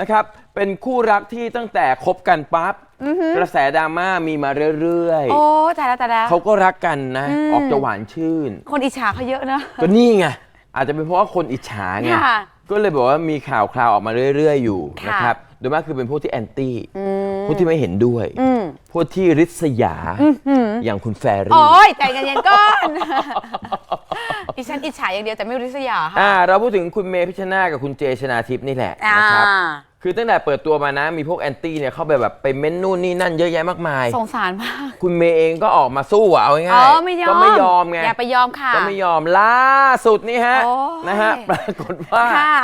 นะครับ เป็นคู่รักที่ตั้งแต่คบกันปั๊บกระแสดราม่ามีมาเรื่อยโอ้แต่ละแต่ละ ๆเขาก็รักกันนะ อืม ออกจะหวานชื่น คนอิจฉาเขาเยอะนะก็นี่ไงอาจจะเป็นเพราะว่าคนอิจฉาไงค่ะก็เลยบอกว่ามีข่าวคราวออกมาเรื่อย ๆ อยู่ค่ะ นะครับโดยมากคือเป็นพวกที่แอนตี้อืมพวกที่ไม่เห็นด้วย อืมพวกที่ริษยา อย่างคุณแฟรี่ โอ้ยใจเย็นๆก่อนดิ ฉันอิจฉาอย่างเดียวแต่ไม่ริษยาค่ะ อ่าเราพูดถึงคุณเมพิชชนาธิ์กับคุณเจชนาทิพย์นี่แหละอ่านะครับคือตั้งแต่เปิดตัวมานะมีพวกแอนตี้เนี่ยเข้าไปแบบไปเม้นนู่นนี่นั่นเยอะแยะมากมาย สงสารมาก คุณเมย์เองก็ออกมาสู้อะเอาง่ายอ๋อๆไม่ยอมก็ไม่ยอมไงอย่าไปยอมค่ะ ก็ไม่ยอมล่าสุดนี่ฮะโอ้ยนะฮะปรากฏว่าค่ะ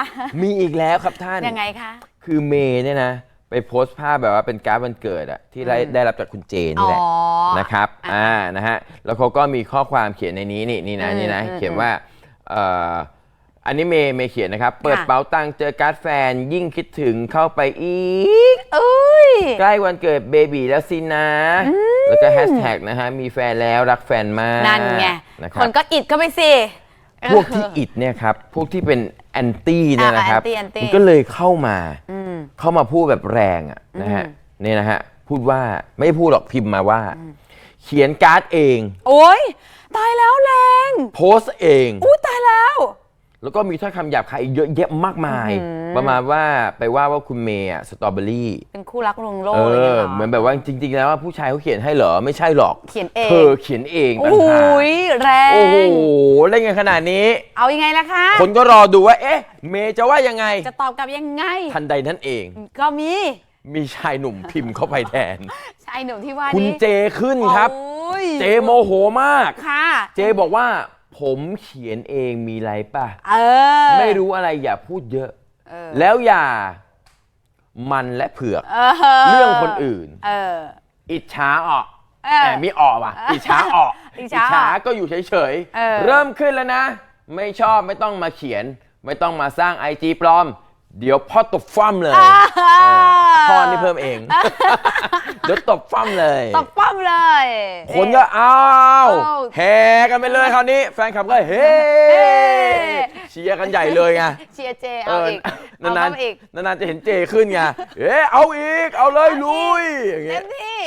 มีอีกแล้วครับท่าน ยังไงคะ คือเมย์เนี่ยนะ ไปโพสต์ภาพแบบว่าเป็นการ์ดวันเกิดอะที่ได้ได้รับจากคุณเจนี่แหละอ๋อนะครับอ่าอ่านะฮะแล้วเขาก็มีข้อความเขียนในนี้นี่นี่นะอืมนี่นะอืม เขียนว่าเอ่ออันนี้เมย์เมย์เขียนนะครับ เปิดค่ะเป๋าตังค์เจอการ์ดแฟนยิ่งคิดถึงเข้าไปอีก เอ้ย ใกล้วันเกิดเบบีแล้วสินะ แล้วก็แฮชแท็กนะฮะ มีแฟนแล้วรักแฟนมากนั่นไง นะคครับนก็อิดเข้าไปสิ พวกที่อิดเนี่ยครับ พวกที่เป็นแอนตี้เนี่ยนะครับ อ่า anti anti มันก็เลยเข้ามา อืม เข้ามาพูดแบบแรงอะนะฮะอืมนี่นะฮะพูดว่าไม่พูดหรอกพิมพ์มาว่า เขียนการ์ดเอง โอ้ยตายแล้วแรง โพสต์เอง อู้ตาย แล้วแล้วก็มีถ้อยคำหยาบคายอีกเยอะแยะมากมาย อื้อหือ ประมาณว่าไปว่าว่าคุณเมย์อะสตรอเบอรี่เป็นคู่รักลวงโลกเออะไรอย่างเงี้ยอ เหรอเหมือนแบบว่าจริง ๆ แล้วว่าผู้ชายเขาเขียนให้เหรอไม่ใช่หรอกเขียนเองเธอเขียนเองโอ้ต่างโหหากยแรงโอ้โหเล่นกันขนาดนี้ เอายังไงล่ะคะ คนก็รอดูว่า เอ๊ะ เมย์จะว่ายังไง จะตอบกลับยังไง ทันใดนั้นเอง ก็มีมีชายหนุ่มพิมพ์เข้าไปแทน ชายหนุ่มที่ว่าคุณนี้เจขึ้นครับ โอ้ยเจโมโหมาก ค่ะ เจบอกว่า ผมเขียนเองมีไรป่ะ เออ ไม่รู้อะไรอย่าพูดเยอะ เออ แล้วอย่ามันและเผือก เออเรื่องคนอื่น เออ อิจฉาออกเออแต่มีออกว่ะ อิจฉาออกอิจฉาออกก็อยู่เฉยเออ เริ่มขึ้นแล้วนะ ไม่ชอบไม่ต้องมาเขียน ไม่ต้องมาสร้างไอจีปลอม เดี๋ยวพ่อตบฟั่มเลยพ่อนี่เพิ่มเอง เดี๋ยวตบฟั่มเลย ตบป้อมเลยคนก็อ้าวอ้าวแห่กันไปเลยคราวนี้ แฟนคลับก็เฮ้เฮ้เชียร์กันใหญ่เลยไงเชียร์เจเอาอีกเอานานเข้ามาอีกๆนานๆจะเห็นเจขึ้นไงเอ๊ะเอาอีกเอาเลยลุยอย่างเต็เงี้ยมที่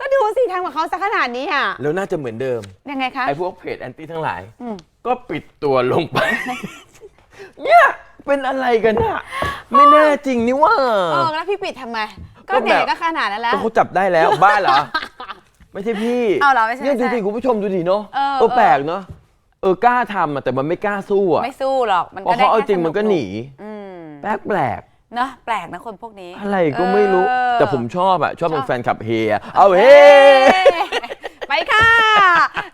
ก็ดูสิทำกับเขาสักขนาดนี้อะแล้วน่าจะเหมือนเดิม ยังไงคะ ไอ้พวกเพจแอนตี้ทั้งหลาย อืม ก็ปิดตัวลงไป เนี่ย เป็นอะไรกันอะไม่แน่จริงนี่ว่าเออแล้วพี่ปิดทำไม ก็ก็เด็แบกบก็ขนาดนั้นแล้ว ก็เขาจับได้แล้วบ้าเหรอ ไม่ใช่พี่เอาเหรอไม่ใช่เนี่ยดูไม่ใช่ดิคุณผู้ชมดูดิเนาะเออ เออแปลกเนาะเออกล้าทำอะแต่มันไม่กล้าสู้อะไม่สู้หรอกมันพก็อได้เขาเอาแค่จริงมันก็สหนีอืมแปลกแปลกเนอะแปลกนะคนพวกนี้อะไรก็ไม่รู้ เออ แต่ผมชอบอะชอบเป็ชนอบแฟนคลับเฮียเอาเฮเฮ้ไปค่ะ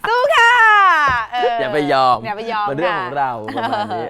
สู้ค่ะเอย่าไปยอมอย่าไปยอมมันเรื่องค่ะของเราประมาณนี้